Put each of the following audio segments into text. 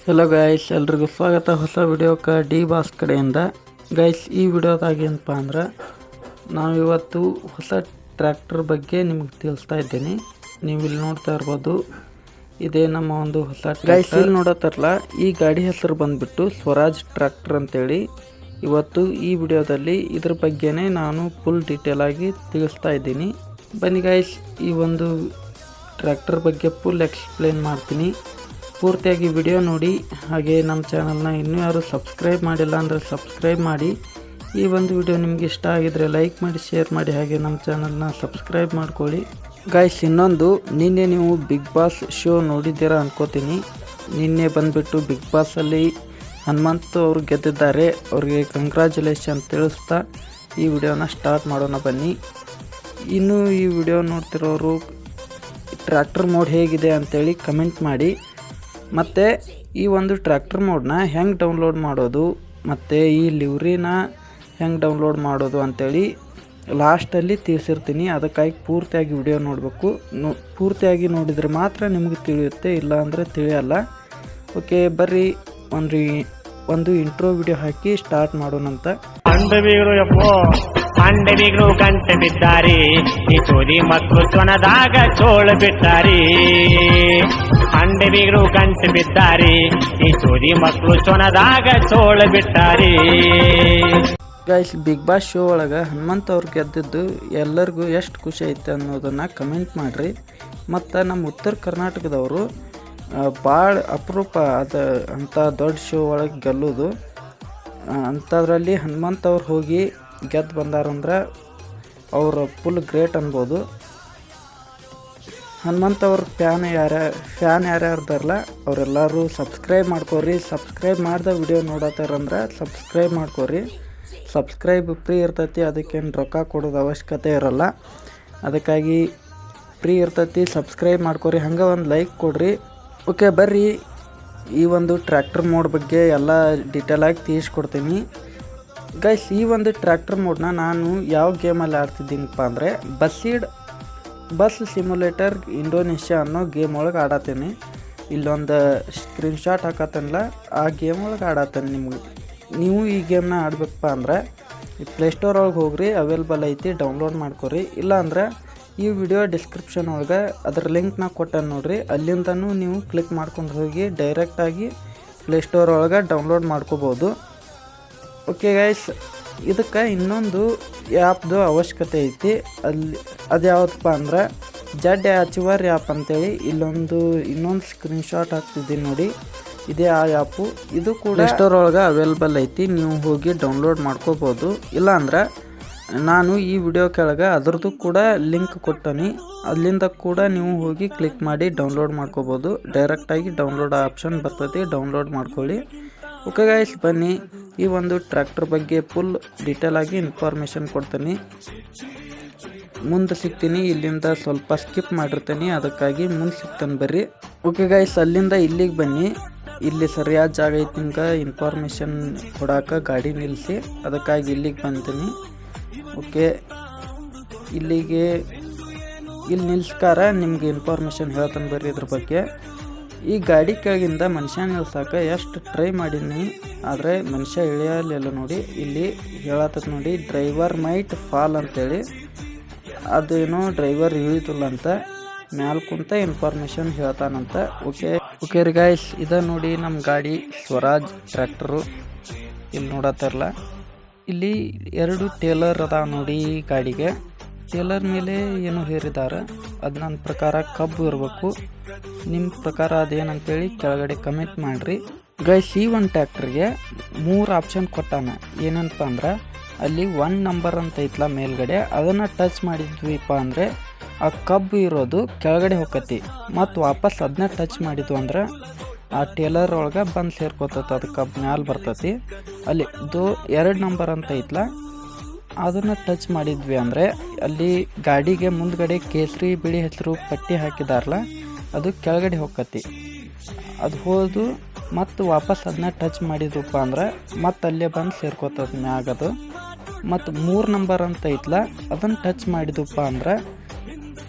Hello guys ಎಲ್ರಿಗೂ ಸ್ವಾಗತ. ಹೊಸ ವಿಡಿಯೋಕ್ಕೆ ಡಿ ಬಾಸ್ ಕಡೆಯಿಂದ. ಗೈಸ್ ಈ ವಿಡಿಯೋದಾಗ ಏನಪ್ಪ ಅಂದ್ರೆ, ನಾವು ಇವತ್ತು ಹೊಸ ಟ್ರ್ಯಾಕ್ಟರ್ ಬಗ್ಗೆ ನಿಮ್ಗೆ ತಿಳಿಸ್ತಾ ಇದ್ದೀನಿ. ನೀವು ಇಲ್ಲಿ ನೋಡ್ತಾ ಇರ್ಬೋದು, ಇದೇ ನಮ್ಮ ಒಂದು ಹೊಸ ಗೈಸ್ ಇಲ್ಲಿ ನೋಡತ್ತಾರಲ್ಲ ಈ ಗಾಡಿ ಹೆಸರು ಬಂದ್ಬಿಟ್ಟು ಸ್ವರಾಜ್ ಟ್ರ್ಯಾಕ್ಟರ್ ಅಂತೇಳಿ. ಇವತ್ತು ಈ ವಿಡಿಯೋದಲ್ಲಿ ಇದ್ರ ಬಗ್ಗೆನೇ ನಾನು ಫುಲ್ ಡೀಟೇಲ್ ಆಗಿ ತಿಳಿಸ್ತಾ ಇದ್ದೀನಿ. ಬನ್ನಿ ಗೈಸ್ ಈ ಒಂದು ಟ್ರ್ಯಾಕ್ಟರ್ ಬಗ್ಗೆ ಫುಲ್ ಎಕ್ಸ್ಪ್ಲೇನ್ ಮಾಡ್ತೀನಿ. ಪೂರ್ತಿಯಾಗಿ ವಿಡಿಯೋ ನೋಡಿ, ಹಾಗೆ ನಮ್ಮ ಚಾನಲ್ನ ಇನ್ನೂ ಯಾರು ಸಬ್ಸ್ಕ್ರೈಬ್ ಮಾಡಿಲ್ಲ ಅಂದರೆ ಸಬ್ಸ್ಕ್ರೈಬ್ ಮಾಡಿ. ಈ ಒಂದು ವಿಡಿಯೋ ನಿಮ್ಗೆ ಇಷ್ಟ ಆಗಿದ್ರೆ ಲೈಕ್ ಮಾಡಿ, ಶೇರ್ ಮಾಡಿ, ಹಾಗೆ ನಮ್ಮ ಚಾನಲ್ನ ಸಬ್ಸ್ಕ್ರೈಬ್ ಮಾಡ್ಕೊಳ್ಳಿ. ಗಾಯ್ಸ್ ಇನ್ನೊಂದು, ನಿನ್ನೆ ನೀವು ಬಿಗ್ ಬಾಸ್ ಶೋ ನೋಡಿದ್ದೀರಾ ಅನ್ಕೋತೀನಿ. ನಿನ್ನೆ ಬಂದುಬಿಟ್ಟು ಬಿಗ್ ಬಾಸಲ್ಲಿ ಹನುಮಂತ್ ಅವರು ಗೆದ್ದಿದ್ದಾರೆ. ಅವ್ರಿಗೆ ಕಂಗ್ರ್ಯಾಚುಲೇಷನ್ ತಿಳಿಸ್ತಾ ಈ ವಿಡಿಯೋನ ಸ್ಟಾರ್ಟ್ ಮಾಡೋಣ ಬನ್ನಿ. ಇನ್ನು ಈ ವಿಡಿಯೋ ನೋಡ್ತಿರೋರು ಟ್ರ್ಯಾಕ್ಟರ್ ಮೋಡ್ ಹೇಗಿದೆ ಅಂತೇಳಿ ಕಮೆಂಟ್ ಮಾಡಿ. ಮತ್ತು ಈ ಒಂದು ಟ್ರ್ಯಾಕ್ಟರ್ ಮೋಡ್ನ ಹೆಂಗೆ ಡೌನ್ಲೋಡ್ ಮಾಡೋದು, ಮತ್ತು ಈ ಲಿವ್ರಿನ ಹೆಂಗೆ ಡೌನ್ಲೋಡ್ ಮಾಡೋದು ಅಂತೇಳಿ ಲಾಸ್ಟಲ್ಲಿ ತಿಳಿಸಿರ್ತೀನಿ. ಅದಕ್ಕಾಗಿ ಪೂರ್ತಿಯಾಗಿ ವಿಡಿಯೋ ನೋಡಬೇಕು. ನೋ, ಪೂರ್ತಿಯಾಗಿ ನೋಡಿದರೆ ಮಾತ್ರ ನಿಮಗೆ ತಿಳಿಯುತ್ತೆ ಇಲ್ಲ ಅಂದರೆ ತಿಳಿಯಲ್ಲ. ಓಕೆ ಬರ್ರಿ, ಒಂದು ಒಂದು ಇಂಟ್ರೋ ವಿಡಿಯೋ ಹಾಕಿ ಸ್ಟಾರ್ಟ್ ಮಾಡೋಣಂತ. ಬೇಬಿಗಳು ಯಪ್ಪೋ. ಅಂಡವಿಗಳು ಗಂಟೆ ಬಿದ್ದಾರಿ ಈ ಚೋದಿ ಮಕ್ಕಳು ಚೊನದಾಗ ಚೋಳ ಬಿಟ್ಟಾರಿ ಅಂಡವಿಗಳು ಗಂಟೆ ಬಿದ್ದಾರಿ ಈ ಚೋದಿ ಮಕ್ಕಳು ಚೊನದಾಗ ಚೋಳ ಬಿಟ್ಟಾರಿ ಗೈಸ್ ಬಿಗ್ ಬಾಸ್ ಶೋ ಒಳಗೆ ಹನುಮಂತ ಅವ್ರು ಗೆದ್ದಿದ್ದು ಎಲ್ಲರಿಗೂ ಎಷ್ಟು ಖುಷಿ ಐತೆ ಅನ್ನೋದನ್ನು ಕಮೆಂಟ್ ಮಾಡಿರಿ. ಮತ್ತು ನಮ್ಮ ಉತ್ತರ ಕರ್ನಾಟಕದವರು ಭಾಳ ಅಪರೂಪ ಅದು ಅಂಥ ದೊಡ್ಡ ಶೋ ಒಳಗೆ ಗೆಲ್ಲೋದು. ಅಂಥದ್ರಲ್ಲಿ ಹನುಮಂತ ಅವ್ರು ಹೋಗಿ ಗೆದ್ದು ಬಂದಾರಂದ್ರೆ ಅವರು ಫುಲ್ ಗ್ರೇಟ್ ಅನ್ಬೋದು. ಹನುಮಂತ ಅವ್ರ ಫ್ಯಾನ್ ಯಾರ ಫ್ಯಾನ್ ಯಾರ್ಯಾರು ಬರಲ್ಲ ಅವರೆಲ್ಲರೂ ಸಬ್ಸ್ಕ್ರೈಬ್ ಮಾಡ್ಕೋರಿ. ಸಬ್ಸ್ಕ್ರೈಬ್ ಮಾಡ್ದೆ ವಿಡಿಯೋ ನೋಡತ್ತಾರಂದ್ರೆ ಸಬ್ಸ್ಕ್ರೈಬ್ ಮಾಡ್ಕೋರಿ. ಸಬ್ಸ್ಕ್ರೈಬ್ ಫ್ರೀ ಇರ್ತೈತಿ, ಅದಕ್ಕೇನು ರೊಕ್ಕ ಕೊಡೋದು ಅವಶ್ಯಕತೆ ಇರಲ್ಲ. ಅದಕ್ಕಾಗಿ ಫ್ರೀ ಇರ್ತೈತಿ ಸಬ್ಸ್ಕ್ರೈಬ್ ಮಾಡ್ಕೋರಿ. ಹಂಗೆ ಒಂದು ಲೈಕ್ ಕೊಡ್ರಿ. ಓಕೆ ಬರ್ರಿ. ಈ ಒಂದು ಟ್ರ್ಯಾಕ್ಟರ್ ಮೋಡ್ ಬಗ್ಗೆ ಎಲ್ಲ ಡೀಟೇಲಾಗಿ ತಿಳಿಸ್ಕೊಡ್ತೀನಿ. ಗೈಸ್ ಈ ಒಂದು ಟ್ರ್ಯಾಕ್ಟರ್ ಮೋಡ್ನ ನಾನು ಯಾವ ಗೇಮಲ್ಲಿ ಆಡ್ತಿದ್ದೀನಪ್ಪ ಅಂದರೆ ಬಸ್ಸೀಡ್ ಬಸ್ ಸಿಮ್ಯುಲೇಟರ್ ಇಂಡೋನೇಷ್ಯಾ ಅನ್ನೋ ಗೇಮ್ ಒಳಗೆ ಆಡತ್ತೀನಿ. ಇಲ್ಲೊಂದು ಸ್ಕ್ರೀನ್ಶಾಟ್ ಹಾಕತ್ತನಲ್ಲ, ಆ ಗೇಮ್ ಒಳಗೆ ಆಡತ್ತೇನೆ ನಿಮ್ಗೆ. ನೀವು ಈ ಗೇಮ್ನ ಆಡ್ಬೇಕಪ್ಪ ಅಂದರೆ ಪ್ಲೇಸ್ಟೋರ್ ಒಳಗೆ ಹೋಗ್ರಿ ಅವೈಲೇಬಲ್ ಐತಿ ಡೌನ್ಲೋಡ್ ಮಾಡ್ಕೊರಿ. ಇಲ್ಲಾಂದ್ರೆ ಈ ವಿಡಿಯೋ ಡಿಸ್ಕ್ರಿಪ್ಷನ್ ಒಳಗೆ ಅದ್ರ ಲಿಂಕ್ನ ಕೊಟ್ಟಾನ ನೋಡ್ರಿ. ಅಲ್ಲಿಂದನೂ ನೀವು ಕ್ಲಿಕ್ ಮಾಡ್ಕೊಂಡು ಹೋಗಿ ಡೈರೆಕ್ಟಾಗಿ ಪ್ಲೇಸ್ಟೋರ್ ಒಳಗೆ ಡೌನ್ಲೋಡ್ ಮಾಡ್ಕೋಬೋದು. ಓಕೆ ಗೈಸ್ ಇದಕ್ಕೆ ಇನ್ನೊಂದು ಆ್ಯಪ್ದು ಅವಶ್ಯಕತೆ ಐತಿ. ಅಲ್ಲಿ ಅದು ಯಾವುದಪ್ಪ ಅಂದ್ರೆ ಜಡ್ ಅಚೀವರ್ ಆ್ಯಪ್ ಅಂತೇಳಿ ಇಲ್ಲೊಂದು, ಇನ್ನೊಂದು ಸ್ಕ್ರೀನ್ಶಾಟ್ ಹಾಕ್ತಿದ್ದೀನಿ ನೋಡಿ. ಇದೇ ಆ ಆ್ಯಪು ಇದು ಕೂಡ ಸ್ಟೋರ್ ಒಳಗೆ ಅವೈಲೇಬಲ್ ಐತಿ. ನೀವು ಹೋಗಿ ಡೌನ್ಲೋಡ್ ಮಾಡ್ಕೋಬೋದು. ಇಲ್ಲಾಂದ್ರೆ ನಾನು ಈ ವಿಡಿಯೋ ಕೆಳಗೆ ಅದರದು ಕೂಡ ಲಿಂಕ್ ಕೊಟ್ಟನಿ. ಅಲ್ಲಿಂದ ಕೂಡ ನೀವು ಹೋಗಿ ಕ್ಲಿಕ್ ಮಾಡಿ ಡೌನ್ಲೋಡ್ ಮಾಡ್ಕೋಬೋದು. ಡೈರೆಕ್ಟಾಗಿ ಡೌನ್ಲೋಡ್ ಆಪ್ಷನ್ ಬರ್ತೈತಿ. ಡೌನ್ಲೋಡ್ ಮಾಡ್ಕೊಳ್ಳಿ. ಓಕೆ ಗಾಯ್ಸ್ ಬನ್ನಿ. ಈ ಒಂದು ಟ್ರ್ಯಾಕ್ಟರ್ ಬಗ್ಗೆ ಫುಲ್ ಡೀಟೇಲ್ ಆಗಿ ಇನ್ಫಾರ್ಮೇಷನ್ ಕೊಡ್ತೀನಿ. ಮುಂದೆ ಸಿಗ್ತೀನಿ, ಇಲ್ಲಿಂದ ಸ್ವಲ್ಪ ಸ್ಕಿಪ್ ಮಾಡಿರ್ತೀನಿ. ಅದಕ್ಕಾಗಿ ಮುಂದೆ ಸಿಗ್ತಾನೆ ಬರ್ರಿ. ಓಕೆ ಗಾಯ್ಸ್ ಅಲ್ಲಿಂದ ಇಲ್ಲಿಗೆ ಬನ್ನಿ. ಇಲ್ಲಿ ಸರಿಯಾದ ಜಾಗ ಐತಿ ನಿಮ್ಗೆ ಇನ್ಫಾರ್ಮೇಷನ್ ಕೊಡಾಕ ಗಾಡಿ ನಿಲ್ಲಿಸಿ. ಅದಕ್ಕಾಗಿ ಇಲ್ಲಿಗೆ ಬಂತೀನಿ ಓಕೆ. ಇಲ್ಲಿಗೆ, ಇಲ್ಲಿ ನಿಲ್ಸ್ಕಾರ, ನಿಮ್ಗೆ ಇನ್ಫಾರ್ಮೇಷನ್ ಹೇಳ್ತಾನೆ ಬರ್ರಿ ಇದ್ರ ಬಗ್ಗೆ. ಈ ಗಾಡಿ ಕೆಳಗಿಂದ ಮನುಷ್ಯ ನಿಲ್ಸಾಕ ಎಷ್ಟು ಟ್ರೈ ಮಾಡೀನಿ ಆದರೆ ಮನುಷ್ಯ ಇಳಿಯಲಿಲ್ಲ ನೋಡಿ. ಇಲ್ಲಿ ಹೇಳತ್ತದ ನೋಡಿ ಡ್ರೈವರ್ ಮೈಟ್ ಫಾಲ್ ಅಂತೇಳಿ. ಅದೇನೋ ಡ್ರೈವರ್ ಇಳಿತಿಲ್ಲ ಅಂತ, ಮ್ಯಾಲ್ ಕುಂತ ಇನ್ಫಾರ್ಮೇಷನ್ ಹೇಳ್ತಾನಂತ. ಓಕೆ ಓಕೆ ರೀ ಗಾಯ್ಸ್ ಇದ ನೋಡಿ ನಮ್ಮ ಗಾಡಿ ಸ್ವರಾಜ್ ಟ್ರ್ಯಾಕ್ಟರು. ಇಲ್ಲಿ ನೋಡತ್ತಾರಲ್ಲ. ಇಲ್ಲಿ ಎರಡು ಟೇಲರ್ ಅದಾವ ನೋಡಿ ಗಾಡಿಗೆ. ಟೇಲರ್ ಮೇಲೆ ಏನು ಹೇರಿದ್ದಾರೆ. ಅದು ನನ್ನ ಪ್ರಕಾರ ಕಬ್ಬು ಇರಬೇಕು. ನಿಮ್ಮ ಪ್ರಕಾರ ಅದೇನಂತೇಳಿ ಕೆಳಗಡೆ ಕಮೆಂಟ್ ಮಾಡಿರಿ. ಗೈಸ್ ಈ ಒಂದು ಟ್ಯಾಕ್ಟ್ರಿಗೆ ಮೂರು ಆಪ್ಷನ್ ಕೊಟ್ಟಾನ. ಏನಂತ ಅಂದ್ರೆ, ಅಲ್ಲಿ ಒನ್ ನಂಬರ್ ಅಂತ ಐತ್ಲ ಮೇಲ್ಗಡೆ. ಅದನ್ನು ಟಚ್ ಮಾಡಿದ್ವಿಪ್ಪ ಅಂದರೆ, ಆ ಕಬ್ಬು ಇರೋದು ಕೆಳಗಡೆ ಹೋಗತಿ ಮತ್ತು ವಾಪಸ್ ಅದನ್ನ ಟಚ್ ಮಾಡಿದ್ವು ಅಂದ್ರೆ, ಆ ಟೇಲರ್ ಒಳಗೆ ಬಂದು ಸೇರ್ಕೋತೈತೆ, ಅದು ಕಬ್ಬು ಮ್ಯಾಲೆ ಬರ್ತತಿ. ಅಲ್ಲಿ ದೋ, ಎರಡು ನಂಬರ್ ಅಂತ ಐತ್ಲ. ಅದನ್ನು ಟಚ್ ಮಾಡಿದ್ವಿ ಅಂದರೆ ಅಲ್ಲಿ ಗಾಡಿಗೆ ಮುಂದ್ಗಡೆ ಕೇಸರಿ, ಬಿಳಿ ಹೆಸರು ಪಟ್ಟಿ ಹಾಕಿದಾರಲ್ಲ ಅದು ಕೆಳಗಡೆ ಹೋಗತಿ ಅದು ಹೋದು ಮತ್ತು ವಾಪಸ್ ಅದನ್ನ ಟಚ್ ಮಾಡಿದ್ವಪ್ಪ ಅಂದ್ರೆ ಮತ್ತೆ ಅಲ್ಲೇ ಬಂದು ಸೇರ್ಕೋತದ ಮ್ಯಾಗದು ಮತ್ತು ಮೂರು ನಂಬರ್ ಅಂತ ಐತ್ಲ ಅದನ್ನು ಟಚ್ ಮಾಡಿದಪ್ಪ ಅಂದ್ರೆ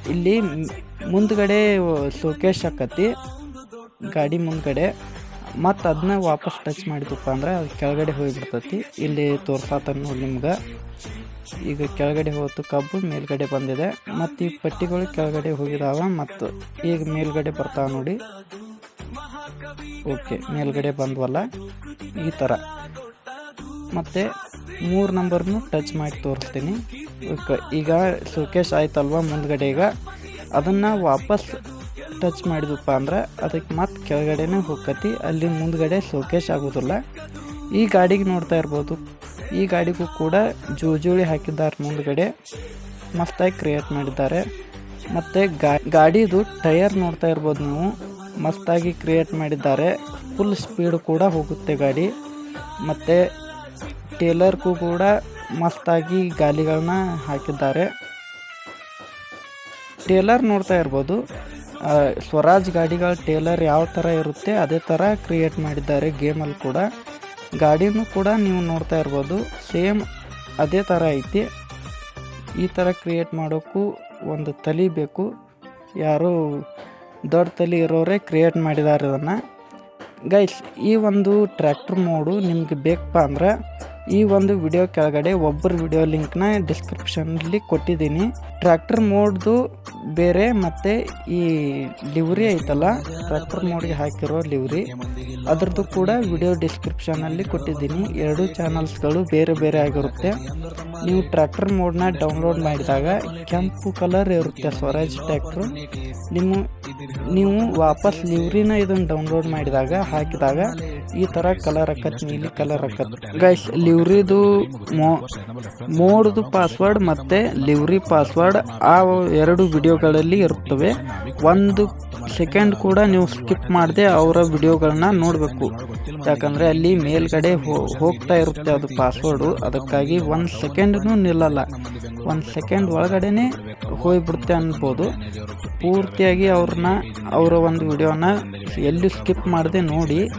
ಇಲ್ಲಿ ಮುಂದ್ಗಡೆ ಸೋಕೇಶ್ ಹಾಕತಿ, ಗಾಡಿ ಮುಂದ್ಗಡೆ ಮತ್ತು ಅದನ್ನ ವಾಪಸ್ ಟಚ್ ಮಾಡಿದಪ್ಪ ಅಂದ್ರೆ ಅದು ಕೆಳಗಡೆ ಹೋಗಿಬಿಡ್ತೈತಿ. ಇಲ್ಲಿ ತೋರ್ಸಾತ ನೋಡಿ ನಿಮ್ಗೆ. ಈಗ ಕೆಳಗಡೆ ಹೋಯ್ತು ಕಬ್ಬು, ಮೇಲ್ಗಡೆ ಬಂದಿದೆ. ಮತ್ತು ಈ ಪಟ್ಟಿಗಳು ಕೆಳಗಡೆ ಹೋಗಿದಾವ ಮತ್ತು ಈಗ ಮೇಲ್ಗಡೆ ಬರ್ತಾವ ನೋಡಿ. ಓಕೆ, ಮೇಲ್ಗಡೆ ಬಂದ್ವಲ್ಲ? ಈ ಥರ ಮತ್ತು ಮೂರು ನಂಬರ್ನು ಟಚ್ ಮಾಡಿ ತೋರಿಸ್ತೀನಿ. ಓಕೆ, ಈಗ ಸುಕೇಶ್ ಆಯ್ತಲ್ವ ಮುಂದ್ಗಡೆ ಈಗ? ಅದನ್ನು ವಾಪಸ್ ಟಚ್ ಮಾಡಿದಪ್ಪ ಅಂದ್ರೆ ಅದಕ್ಕೆ ಮತ್ತೆ ಕೆಳಗಡೆನೇ ಹೋಗತಿ ಅಲ್ಲಿ ಮುಂದಗಡೆ ಶೋಕೇಶ್ ಆಗೋದಿಲ್ಲ. ಈ ಗಾಡಿಗೆ ನೋಡ್ತಾ ಇರ್ಬೋದು. ಈ ಗಾಡಿಗೂ ಕೂಡ ಜೋಜೋಳಿ ಹಾಕಿದ್ದಾರೆ ಮುಂದಗಡೆ. ಮಸ್ತಾಗಿ ಕ್ರಿಯೇಟ್ ಮಾಡಿದ್ದಾರೆ. ಮತ್ತು ಗಾಡಿದು ಟೈರ್ ನೋಡ್ತಾ ಇರ್ಬೋದು ನೀವು. ಮಸ್ತಾಗಿ ಕ್ರಿಯೇಟ್ ಮಾಡಿದ್ದಾರೆ. ಫುಲ್ ಸ್ಪೀಡ್ ಕೂಡ ಹೋಗುತ್ತೆ ಗಾಡಿ. ಮತ್ತು ಟೇಲರ್ಗೂ ಕೂಡ ಮಸ್ತಾಗಿ ಗಾಲಿಗಳನ್ನ ಹಾಕಿದ್ದಾರೆ. ಟೇಲರ್ ನೋಡ್ತಾ ಇರ್ಬೋದು. ಆ, ಸ್ವರಾಜ್ ಗಾಡಿಗಳ ಟೇಲರ್ ಯಾವ ಥರ ಇರುತ್ತೆ ಅದೇ ಥರ ಕ್ರಿಯೇಟ್ ಮಾಡಿದ್ದಾರೆ ಗೇಮಲ್ಲಿ ಕೂಡ. ಗಾಡಿನೂ ಕೂಡ ನೀವು ನೋಡ್ತಾ ಇರ್ಬೋದು. ಸೇಮ್ ಅದೇ ಥರ ಐತಿ. ಈ ಥರ ಕ್ರಿಯೇಟ್ ಮಾಡೋಕ್ಕೂ ಒಂದು ತಲೆ ಬೇಕು. ಯಾರು ದೊಡ್ಡ ತಲೆ ಇರೋರೇ ಕ್ರಿಯೇಟ್ ಮಾಡಿದ್ದಾರೆ ಅದನ್ನು. ಗೈಸ್ ಈ ಒಂದು ಟ್ರ್ಯಾಕ್ಟರ್ ಮೋಡು ನಿಮ್ಗೆ ಬೇಕಪ್ಪ ಅಂದ್ರೆ ಈ ಒಂದು ವಿಡಿಯೋ ಕೆಳಗಡೆ ಒಬ್ಬರ ವಿಡಿಯೋ ಲಿಂಕ್ನ ಡಿಸ್ಕ್ರಿಪ್ಷನಲ್ಲಿ ಕೊಟ್ಟಿದ್ದೀನಿ. ಟ್ರ್ಯಾಕ್ಟರ್ ಮೋಡ್ದು ಬೇರೆ ಮತ್ತು ಈ ಲಿವ್ರಿ ಐತಲ್ಲ ಟ್ರ್ಯಾಕ್ಟರ್ ಮೋಡ್ಗೆ ಹಾಕಿರೋ ಲಿವ್ರಿ ಅದ್ರದ್ದು ಕೂಡ ವಿಡಿಯೋ ಡಿಸ್ಕ್ರಿಪ್ಷನಲ್ಲಿ ಕೊಟ್ಟಿದ್ದೀನಿ. ಎರಡು ಚಾನಲ್ಸ್ಗಳು ಬೇರೆ ಬೇರೆ ಆಗಿರುತ್ತೆ. ನೀವು ಟ್ರ್ಯಾಕ್ಟರ್ ಮೋಡ್ನ ಡೌನ್ಲೋಡ್ ಮಾಡಿದಾಗ ಕೆಂಪು ಕಲರ್ ಇರುತ್ತೆ ಸ್ವರಾಜ್ ಟ್ರ್ಯಾಕ್ಟ್ರು ನಿಮ್ಮ, ನೀವು ವಾಪಸ್ ಲಿವ್ರಿನ ಇದನ್ನು ಡೌನ್ಲೋಡ್ ಮಾಡಿದಾಗ, ಹಾಕಿದಾಗ ಈ ತರ ಕಲರ್ ಹಾಕತ್ ನೀಲಿ ಕಲರ್ ಆಕತ್ ಗೈಸ್ ಲಿವ್ರಿದು ಮೋ ಮೋಡ್ದು ಪಾಸ್ವರ್ಡ್ ಮತ್ತೆ ಲಿವ್ರಿ ಪಾಸ್ವರ್ಡ್ ಆ ಎರಡು ವಿಡಿಯೋಗಳಲ್ಲಿ ಇರುತ್ತವೆ ಒಂದು ಸೆಕೆಂಡ್ ಕೂಡ ನೀವು ಸ್ಕಿಪ್ ಮಾಡದೆ ಅವರ ವಿಡಿಯೋಗಳನ್ನ ನೋಡಬೇಕು. ಯಾಕಂದ್ರೆ ಅಲ್ಲಿ ಮೇಲ್ಗಡೆ ಹೋ- ಹೋಗ್ತಾ ಇರುತ್ತೆ ಅದು ಪಾಸ್ವರ್ಡು ಅದಕ್ಕಾಗಿ ಒಂದು ಸೆಕೆಂಡ್ನೂ ನಿಲ್ಲಲ್ಲ. ಒಂದು ಸೆಕೆಂಡ್ ಒಳಗಡೆನೆ ಹೋಗ್ಬಿಡುತ್ತೆ ಅನ್ಬೋದು. ಪೂರ್ತಿಯಾಗಿ ಅವ್ರನ್ನ ಅವರ ಒಂದು ವಿಡಿಯೋನ ಎಲ್ಲಿ ಸ್ಕಿಪ್ ಮಾಡದೆ ನೋಡಿ.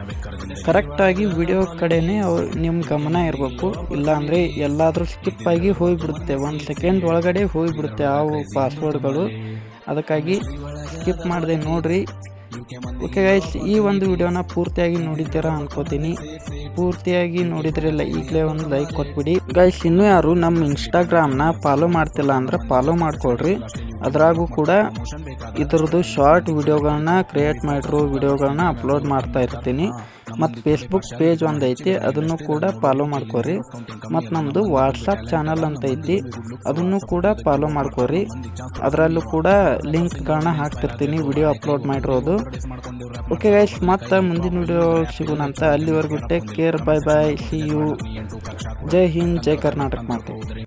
ಕರೆಕ್ಟಾಗಿ ವಿಡಿಯೋ ಕಡೆನೇ ಅವ್ರು ನಿಮ್ಮ ಗಮನ ಇರಬೇಕು. ಇಲ್ಲಾಂದರೆ ಎಲ್ಲಾದರೂ ಸ್ಕಿಪ್ ಆಗಿ ಹೋಗಿಬಿಡುತ್ತೆ. ಒಂದು ಸೆಕೆಂಡ್ ಒಳಗಡೆ ಹೋಗಿಬಿಡುತ್ತೆ ಆ ಪಾಸ್ವರ್ಡ್ಗಳು ಅದಕ್ಕಾಗಿ ಸ್ಕಿಪ್ ಮಾಡಿದೆ ನೋಡ್ರಿ. ಓಕೆ ಗೈಸ್ ಈ ಒಂದು ವಿಡಿಯೋನ ಪೂರ್ತಿಯಾಗಿ ನೋಡಿದ್ದೀರಾ ಅನ್ಕೋತೀನಿ. ಪೂರ್ತಿಯಾಗಿ ನೋಡಿದ್ರಲ್ಲ ಈಗಲೇ ಒಂದು ಲೈಕ್ ಕೊಟ್ಬಿಡಿ. ಗೈಸ್ ಇನ್ನೂ ಯಾರು ನಮ್ಮ ಇನ್ಸ್ಟಾಗ್ರಾಮ್ನ ಫಾಲೋ ಮಾಡ್ತಿಲ್ಲ ಅಂದ್ರೆ ಫಾಲೋ ಮಾಡ್ಕೊಳ್ರಿ. ಅದರಾಗೂ ಕೂಡ ಇದರದು ಶಾರ್ಟ್ ವಿಡಿಯೋಗಳನ್ನ ಕ್ರಿಯೇಟ್ ಮಾಡಿರೋ ವಿಡಿಯೋಗಳನ್ನ ಅಪ್ಲೋಡ್ ಮಾಡ್ತಾ ಇರ್ತೀನಿ. ಮತ್ತು ಫೇಸ್ಬುಕ್ ಪೇಜ್ ಒಂದು ಐತಿ, ಅದನ್ನು ಕೂಡ ಫಾಲೋ ಮಾಡ್ಕೋರಿ. ಮತ್ತು ನಮ್ಮದು ವಾಟ್ಸಪ್ ಚಾನಲ್ ಅಂತ ಐತಿ, ಅದನ್ನು ಕೂಡ ಫಾಲೋ ಮಾಡ್ಕೋರಿ. ಅದರಲ್ಲೂ ಕೂಡ ಲಿಂಕ್ಗಳನ್ನ ಹಾಕ್ತಿರ್ತೀನಿ ವಿಡಿಯೋ ಅಪ್ಲೋಡ್ ಮಾಡಿರೋದು. ಓಕೆ ಗೈಸ್ ಮತ್ತೆ ಮುಂದಿನ ವಿಡಿಯೋ ಸಿಗೋಣಂತ ಅಲ್ಲಿವರೆಗೂ take care bye bye see you ಜೈ ಹಿಂದ್, ಜೈ ಕರ್ನಾಟಕ ಮಾತು.